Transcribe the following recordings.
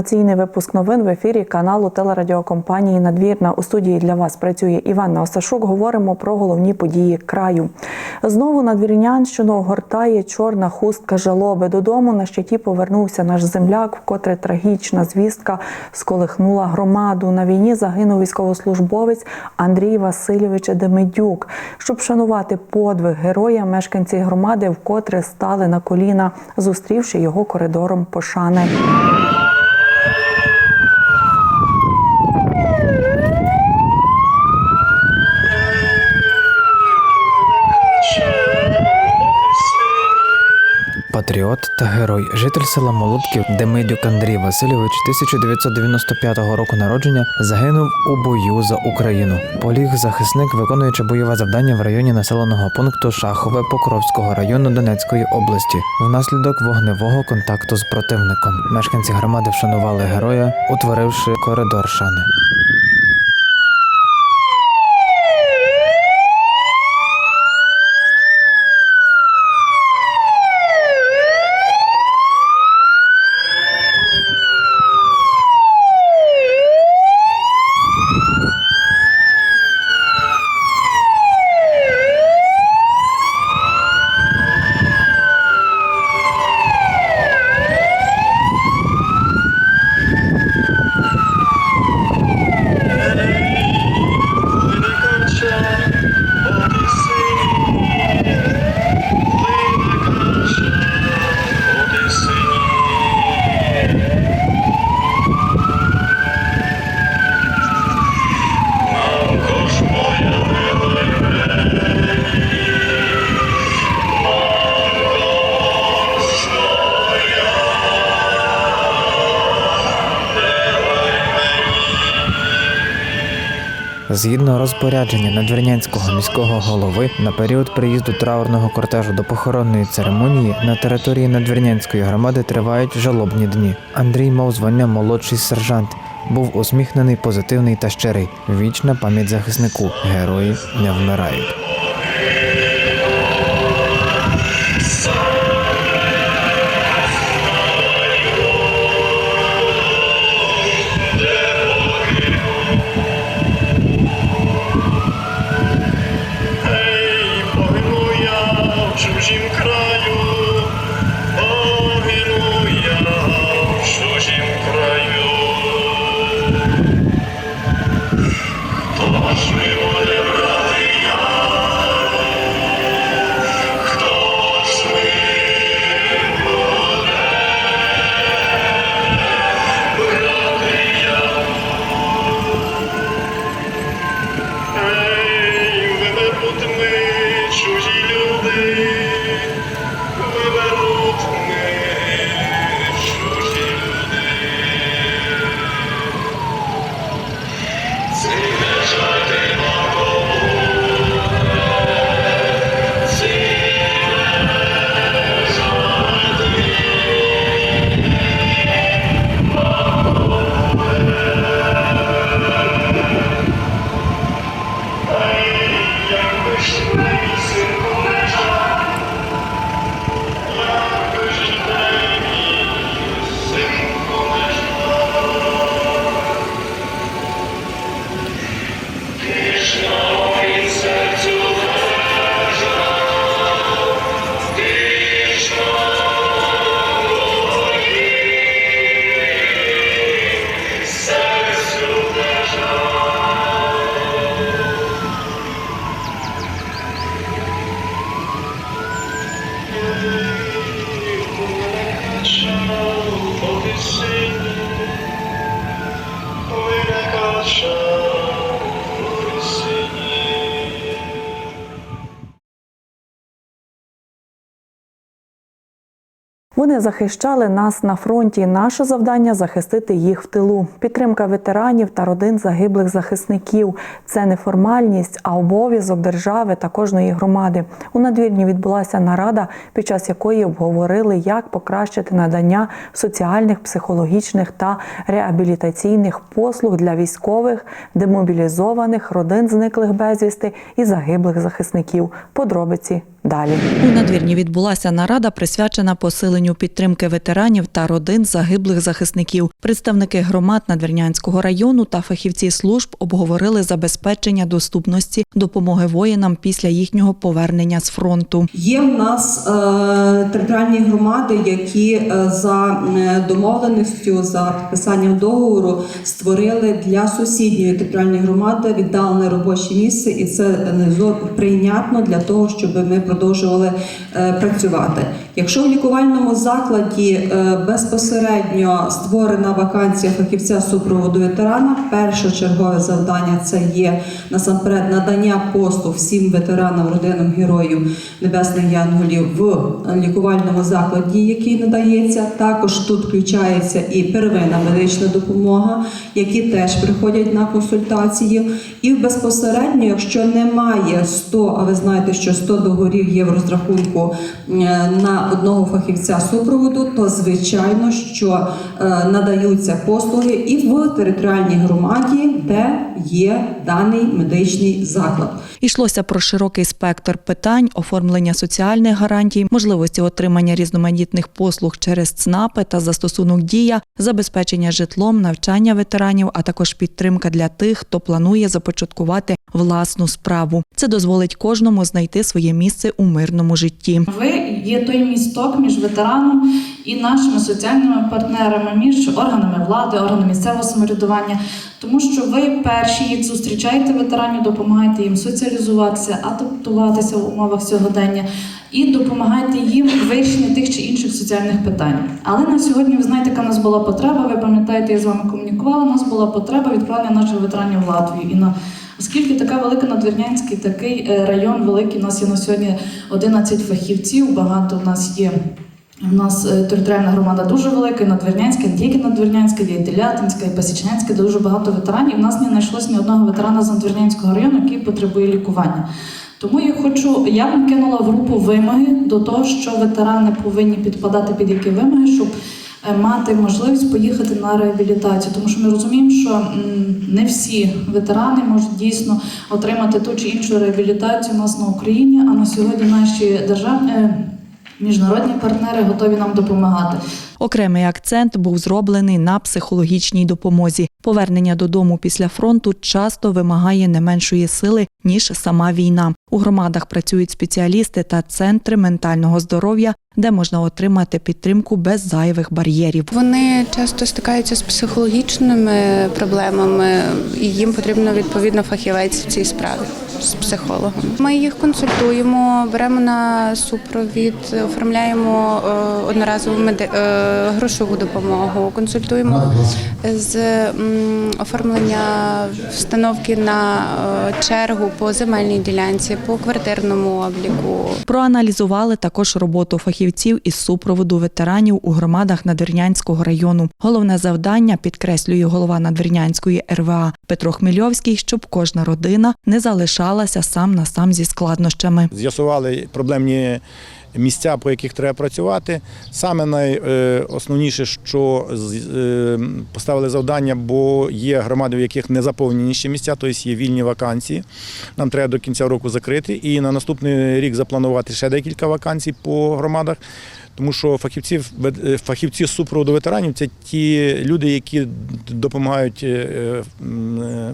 Інформаційний випуск новин в ефірі каналу телерадіокомпанії Надвірна. У студії для вас працює Іванна Осашук. Говоримо про головні події краю. Знову надвірнянщину огортає чорна хустка жалоби. Додому на щиті повернувся наш земляк, вкотре трагічна звістка сколихнула громаду. На війні загинув військовослужбовець Андрій Васильович Демидюк. Щоб шанувати подвиг героя, мешканці громади вкотре стали на коліна, зустрівши його коридором пошани. Патріот та герой, житель села Молодків Демидюк Андрій Васильович 1995 року народження загинув у бою за Україну. Поліг захисник, виконуючи бойове завдання в районі населеного пункту Шахове Покровського району Донецької області, внаслідок вогневого контакту з противником. Мешканці громади вшанували героя, утворивши коридор шани. Згідно розпорядження надвірнянського міського голови, на період приїзду траурного кортежу до похоронної церемонії на території надвірнянської громади тривають жалобні дні. Андрій мав звання молодший сержант. Був усміхнений, позитивний та щирий. Вічна пам'ять захиснику. Герої не вмирають. Вони захищали нас на фронті. Наше завдання захистити їх в тилу. Підтримка ветеранів та родин загиблих захисників це не формальність, а обов'язок держави та кожної громади. У надвірні відбулася нарада, під час якої обговорили, як покращити надання соціальних, психологічних та реабілітаційних послуг для військових, демобілізованих, родин зниклих безвісти і загиблих захисників. Подробиці далі. У надвірні відбулася нарада, присвячена посиленню підтримки ветеранів та родин загиблих захисників. Представники громад Надвірнянського району та фахівці служб обговорили забезпечення доступності допомоги воїнам після їхнього повернення з фронту. Є в нас е, територіальні громади, які е, за е, домовленістю за підписанням договору створили для сусідньої територіальної громади віддалене робоче місце, і це е, зо- прийнятно для того, щоб ми продовжували е, працювати. Якщо в лікувальному закладі е, безпосередньо створена вакансія фахівця супроводу ветерана, першочергове завдання це є насамперед надання послуг всім ветеранам, родинам героїв небесних янголів в лікувальному закладі, який надається. Також тут включається і первинна медична допомога, які теж приходять на консультації. І безпосередньо, якщо немає 100, а ви знаєте, що 100 договорів є в розрахунку е, на одного фахівця супроводу, то звичайно, що е, надаються послуги і в територіальній громаді, де є даний медичний заклад. Йшлося про широкий спектр питань, оформлення соціальних гарантій, можливості отримання різноманітних послуг через ЦНАПи та застосунок дія, забезпечення житлом, навчання ветеранів, а також підтримка для тих, хто планує започаткувати власну справу. Це дозволить кожному знайти своє місце у мирному житті. Ви є той місток між ветераном і нашими соціальними партнерами, між органами влади, органами місцевого самоврядування, тому що ви перші їх зустрічаєте ветеранів, допомагаєте їм соціалізуватися, адаптуватися в умовах сьогодення і допомагаєте їм в вирішенні тих чи інших соціальних питань. Але на сьогодні ви знаєте, яка в нас була потреба. Ви пам'ятаєте, я з вами комунікувала. У нас була потреба відправлення наших ветеранів в Латвію і на Оскільки така велика Надвірнянський, такий е, район великий, у нас є на сьогодні 11 фахівців, багато у нас є. У нас е, територіальна громада дуже велика, Надвірнянська, не тільки Надвірнянська, є і Телятинська, і Пасічнянська, дуже багато ветеранів. У нас не знайшлось ні одного ветерана з Надвірнянського району, який потребує лікування. Тому я хочу, я вам кинула в групу вимоги до того, що ветерани повинні підпадати під які вимоги, щоб е, мати можливість поїхати на реабілітацію, тому що ми розуміємо, що не всі ветерани можуть дійсно отримати ту чи іншу реабілітацію у нас на Україні, а на сьогодні наші державні е, міжнародні партнери готові нам допомагати. Окремий акцент був зроблений на психологічній допомозі. Повернення додому після фронту часто вимагає не меншої сили ніж сама війна. У громадах працюють спеціалісти та центри ментального здоров'я, де можна отримати підтримку без зайвих бар'єрів. Вони часто стикаються з психологічними проблемами, і їм потрібно відповідно фахівець в цій справі з психологом. Ми їх консультуємо, беремо на супровід, оформляємо е, одноразову е, грошову допомогу, консультуємо з оформлення встановки на е, чергу по земельній ділянці, по квартирному обліку, Проаналізували також роботу фахівців із супроводу ветеранів у громадах Надвірнянського району. Головне завдання підкреслює голова Надвірнянської РВА Петро Хмельовський, щоб кожна родина не залишалася сам на сам зі складнощами. з'ясували проблемні місця, по яких треба працювати. Саме найосновніше, що е, поставили завдання, бо є громади, в яких не заповнені ще місця, тобто є вільні вакансії. Нам треба до кінця року закрити і на наступний рік запланувати ще декілька вакансій по громадах. Тому що фахівці, фахівці супроводу ветеранів це ті люди, які допомагають е, е,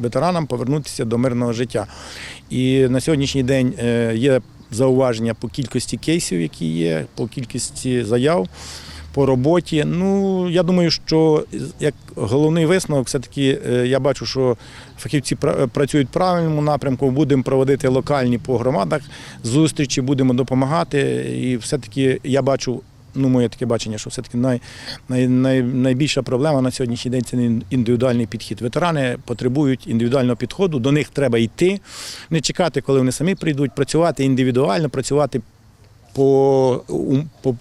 ветеранам повернутися до мирного життя. І на сьогоднішній день е, є зауваження по кількості кейсів, які є, по кількості заяв. По роботі, ну я думаю, що як головний висновок, все-таки е, я бачу, що фахівці пра- працюють в правильному напрямку. Будемо проводити локальні по громадах зустрічі, будемо допомагати. І все-таки я бачу, ну моє таке бачення, що все-таки най, най, най, найбільша проблема на сьогоднішній день це індивідуальний підхід. Ветерани потребують індивідуального підходу, до них треба йти, не чекати, коли вони самі прийдуть, працювати індивідуально, працювати по, по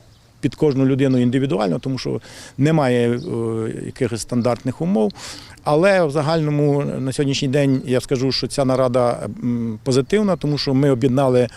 під кожну людину індивідуально, тому що немає е, якихось стандартних умов. Але в загальному на сьогоднішній день я скажу, що ця нарада позитивна, тому що ми об'єднали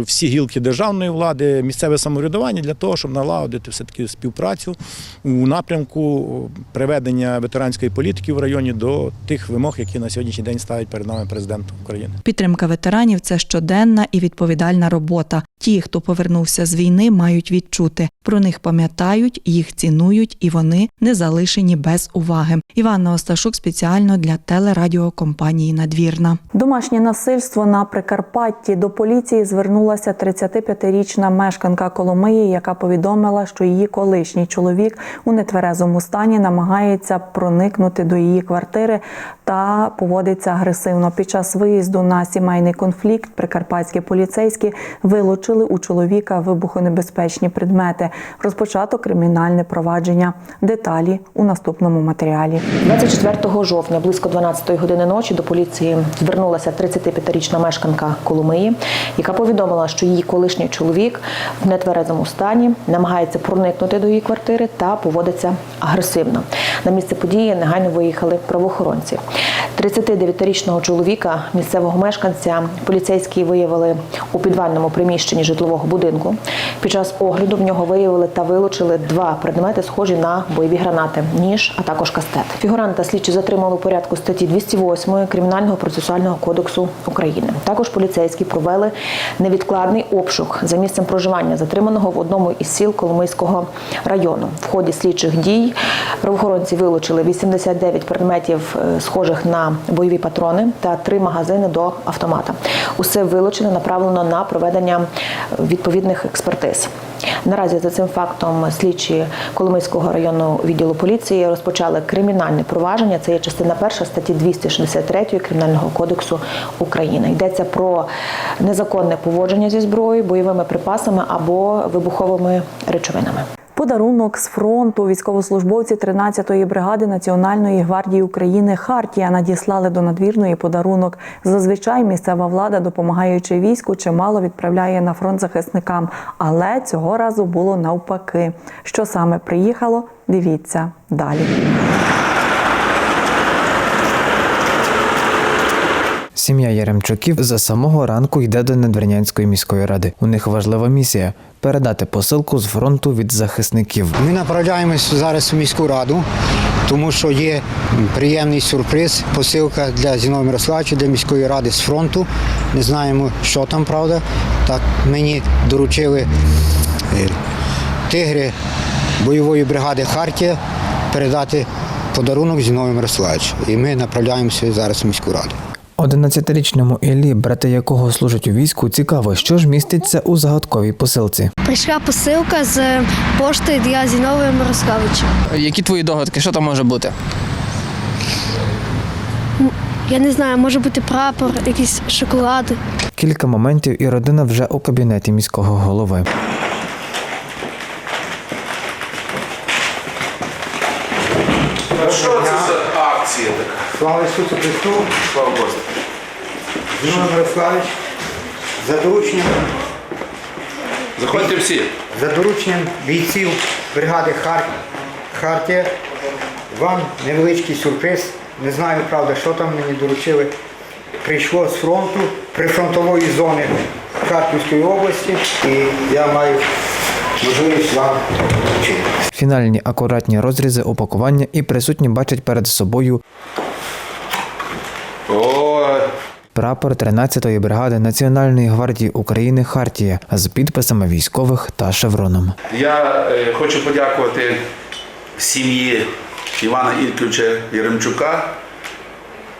всі гілки державної влади, місцеве самоврядування для того, щоб налагодити все-таки співпрацю у напрямку приведення ветеранської політики в районі до тих вимог, які на сьогоднішній день ставить перед нами президент України. Підтримка ветеранів це щоденна і відповідальна робота. Ті, хто повернувся з війни, мають відчути. Про них пам'ятають, їх цінують, і вони не залишені без уваги. Іванна Осташук спеціально для телерадіокомпанії Надвірна. Домашнє насильство на Прикарпатті до поліції звернулася 35-річна мешканка Коломиї, яка повідомила, що її колишній чоловік у нетверезому стані намагається проникнути до її квартири та поводиться агресивно. Під час виїзду на сімейний конфлікт прикарпатські поліцейські вилучили у чоловіка вибухонебезпечні предмети. Розпочато кримінальне провадження. Деталі у наступному матеріалі. 24 жовтня близько 12 години ночі до поліції звернулася 35-річна мешканка Коломиї, яка повідомила, що її колишній чоловік в нетверезому стані намагається проникнути до її квартири та поводиться агресивно. На місце події негайно виїхали правоохоронці. 39-річного чоловіка, місцевого мешканця, поліцейські виявили у підвальному приміщенні житлового будинку. Під час огляду в нього виявили та вилучили два предмети, схожі на бойові гранати, ніж, а також кастет. Фігуранта слідчі затримали у порядку статті 208 Кримінального процесуального кодексу України. Також поліцейські провели невідкладний обшук за місцем проживання затриманого в одному із сіл Коломийського району. В ході слідчих дій правоохоронці вилучили 89 предметів, е, схожих на бойові патрони, та три магазини до автомата. Усе вилучено направлено на проведення е, відповідних експертиз. Наразі за цим фактом слідчі Коломийського районного відділу поліції розпочали кримінальне провадження. Це є частина перша статті 263 Кримінального кодексу України. Йдеться про незаконне поводження зі зброєю, бойовими припасами або вибуховими речовинами. Подарунок з фронту військовослужбовці 13-ї бригади Національної гвардії України Хартія надіслали до надвірної подарунок. Зазвичай місцева влада, допомагаючи війську, чимало відправляє на фронт захисникам, але цього разу було навпаки. Що саме приїхало? Дивіться далі. Сім'я Яремчуків за самого ранку йде до Надвірнянської міської ради. У них важлива місія передати посилку з фронту від захисників. Ми направляємось зараз у міську раду, тому що є приємний сюрприз, посилка для Зінового Мирославича, для міської ради з фронту. Не знаємо, що там, правда. Так мені доручили е, тигри бойової бригади Хартія передати подарунок Зіновому Мирославичу. І ми направляємося зараз у міську раду. 11-річному Іллі, брати якого служать у війську, цікаво, що ж міститься у загадковій посилці. Прийшла посилка з пошти для Зінової Мирославича. Які твої догадки? Що там може бути? Я не знаю, може бути прапор, якісь шоколади. Кілька моментів, і родина вже у кабінеті міського голови. А що це за акція така? Слава Ісусу Христу! Слава Богу. Зіновий Мирославич, за дорученням Заходьте всі. За дорученням бійців бригади Хар... Хартія вам невеличкий сюрприз. Не знаю, правда, що там мені доручили. Прийшло з фронту, прифронтової зони Харківської області, і я маю можливість вам вручити. Фінальні акуратні розрізи упакування і присутні бачать перед собою прапор 13-ї бригади Національної гвардії України Хартія з підписами військових та шевроном. я е, хочу подякувати сім'ї Івана Ільковича Яремчука,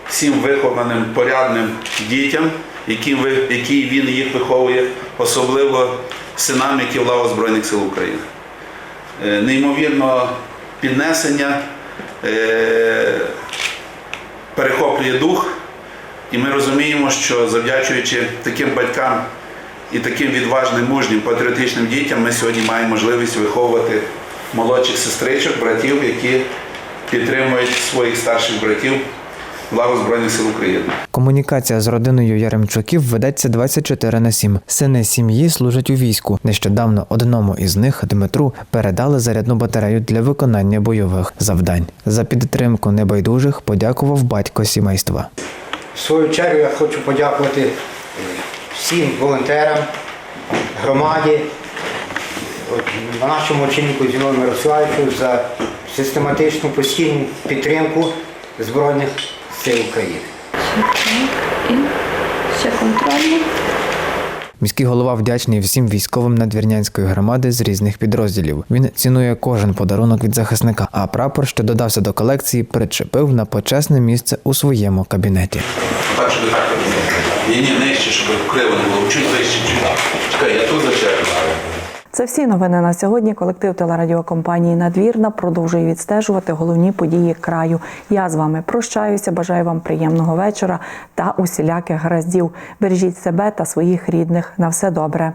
всім вихованим порядним дітям, які, які він їх виховує, особливо синам, які в лавах Збройних сил України. Е, Неймовірно піднесення е, перехоплює дух, і ми розуміємо, що завдячуючи таким батькам і таким відважним, мужнім, патріотичним дітям, ми сьогодні маємо можливість виховувати молодших сестричок, братів, які підтримують своїх старших братів в Збройних сил України. Комунікація з родиною Яремчуків ведеться 24 на 7. Сини сім'ї служать у війську. Нещодавно одному із них, Дмитру, передали зарядну батарею для виконання бойових завдань. За підтримку небайдужих подякував батько сімейства. В свою чергу я хочу подякувати е, всім волонтерам, громаді, нашому очільнику Зіною Мирославичу за систематичну постійну підтримку Збройних сил України. Міський голова вдячний всім військовим надвірнянської громади з різних підрозділів. Він цінує кожен подарунок від захисника, а прапор, що додався до колекції, причепив на почесне місце у своєму кабінеті. Щоб так. Ні, ні, нижче, щоб криво не було. Чуть вище, чуть. Чекай, я тут зачекаю. Це всі новини на сьогодні. Колектив телерадіокомпанії Надвірна продовжує відстежувати головні події краю. Я з вами прощаюся. Бажаю вам приємного вечора та усіляких гараздів. Бережіть себе та своїх рідних. На все добре.